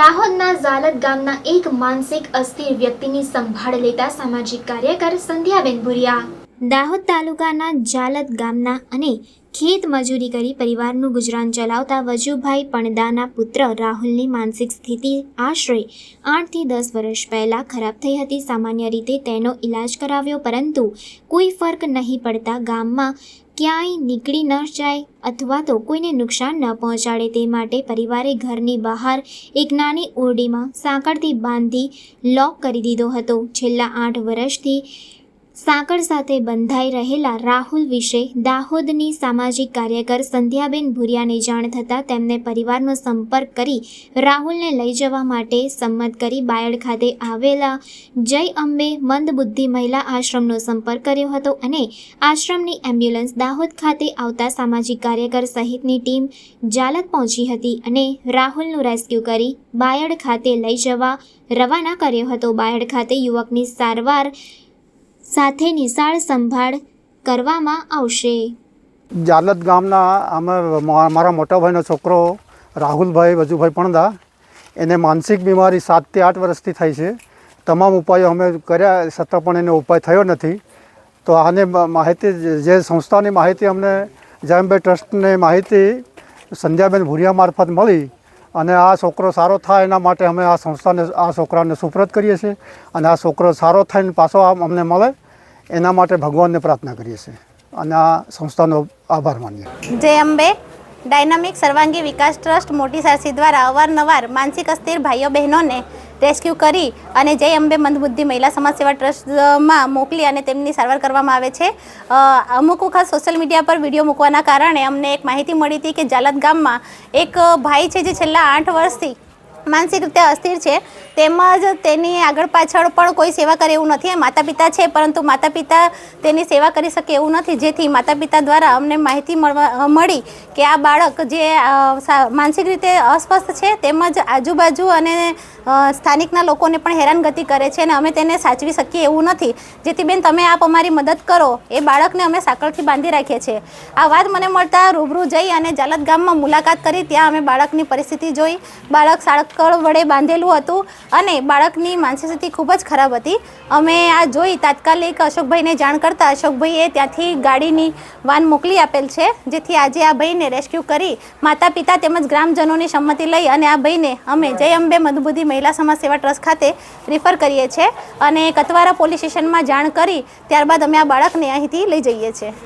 દાહોદના ઝાલદ ગામના એક માનસિક અસ્થિર વ્યક્તિની સંભાળ લેતા સામાજિક કાર્યકર સંધ્યાબેન ભુરિયા. દાહોદ તાલુકાના ઝાલદ ગામના અને ખેત મજૂરી કરી પરિવારનું ગુજરાન ચલાવતા વજુભાઈ પણદાના પુત્ર રાહુલની માનસિક સ્થિતિ આશરે આઠથી દસ વર્ષ પહેલાં ખરાબ થઈ હતી. સામાન્ય રીતે તેનો ઈલાજ કરાવ્યો, પરંતુ કોઈ ફર્ક નહીં પડતા ગામમાં ક્યાંય નીકળી ન જાય અથવા તો કોઈને નુકસાન ન પહોંચાડે તે માટે પરિવારે ઘરની બહાર એક નાની ઓરડીમાં સાંકળથી બાંધી લોક કરી દીધો હતો. છેલ્લા આઠ વર્ષથી સાંકળ સાથે બંધાઈ રહેલા રાહુલ વિશે દાહોદની સામાજિક કાર્યકર સંધ્યાબેન ભુરિયાને જાણ થતાં તેમને પરિવારનો સંપર્ક કરી રાહુલને લઈ જવા માટે સંમત કરી બાયડ ખાતે આવેલા જય અંબે મંદબુદ્ધિ મહિલા આશ્રમનો સંપર્ક કર્યો હતો અને આશ્રમની એમ્બ્યુલન્સ દાહોદ ખાતે આવતા સામાજિક કાર્યકર સહિતની ટીમ જાલત પહોંચી હતી અને રાહુલનું રેસ્ક્યુ કરી બાયડ ખાતે લઈ જવા રવાના કર્યો હતો. બાયડ ખાતે યુવકની સારવાર સાથે નિશાળ સંભાળ કરવામાં આવશે. જાલદ ગામના અમે મારા મોટા ભાઈનો છોકરો રાહુલભાઈ વજુભાઈ પણદા, એને માનસિક બીમારી સાતથી આઠ વર્ષથી થઈ છે. તમામ ઉપાયો અમે કર્યા, છતાં પણ એનો ઉપાય થયો નથી. તો આને માહિતી જે સંસ્થાની માહિતી અમને જયંબે ટ્રસ્ટને માહિતી સંધ્યાબેન ભુરિયા મારફત મળી. અને આ છોકરો સારો થાય એના માટે અમે આ સંસ્થાને, આ છોકરાને સુપ્રત કરીએ છીએ અને આ છોકરો સારો થઈને પાછો અમને મળે, એના માટે ભગવાનને પ્રાર્થના કરીએ છીએ. અને આ સંસ્થાનો આભાર માનીએ. જય અંબે. ડાયનામિક સર્વાંગી વિકાસ ટ્રસ્ટ મોટી સારસી દ્વારા અવારનવાર માનસિક અસ્થિર ભાઈઓ બહેનોને રેસ્ક્યુ કરી અને જય અંબે મંદબુદ્ધિ મહિલા સમાજ સેવા ટ્રસ્ટમાં મોકલી અને તેમની સારવાર કરવામાં આવે છે. અમુક વખત સોશિયલ મીડિયા પર વીડિયો મૂકવાના કારણે અમને એક માહિતી મળી હતી કે જાલદ ગામમાં એક ભાઈ છે જે છેલ્લા આઠ વર્ષથી માનસિક રીતે અસ્થિર છે, તેમજ તેની આગળ પાછળ પણ કોઈ સેવા કરે એવું નથી. માતા પિતા છે, પરંતુ માતા પિતા તેની સેવા કરી શકે એવું નથી. જેથી માતા પિતા દ્વારા અમને માહિતી મળી કે આ બાળક જે માનસિક રીતે અસ્વસ્થ છે, તેમજ આજુબાજુ અને સ્થાનિકના લોકોને પણ હેરાનગતિ કરે છે અને અમે તેને સાચવી શકીએ એવું નથી. જેથી બેન, તમે આપ અમારી મદદ કરો. એ બાળકને અમે સાંકળથી બાંધી રાખીએ છીએ. આ વાત મને મળતા રૂબરૂ જઈ અને જાલત ગામમાં મુલાકાત કરી. ત્યાં અમે બાળકની પરિસ્થિતિ જોઈ. બાળક સાંકળ વડે બાંધેલું હતું અને બાળકની માનસિક સ્થિતિ ખૂબ જ ખરાબ હતી. અમે આ જોઈ તાત્કાલિક અશોકભાઈને જાણ કરતાં અશોકભાઈએ ત્યાંથી ગાડીની વાન મોકલી આપેલ છે, જેથી આજે આ ભાઈને રેસ્ક્યુ કરી માતા પિતા તેમજ ગ્રામજનોની સંમતિ લઈ અને આ ભાઈને અમે જય અંબે મધુબુદ્ધિ મહિલા સમાજ સેવા ટ્રસ્ટ ખાતે રિફર કરીએ છીએ અને કતવારા પોલીસ સ્ટેશનમાં જાણ કરી ત્યારબાદ અમે આ બાળકને અહીંથી લઈ જઈએ છીએ.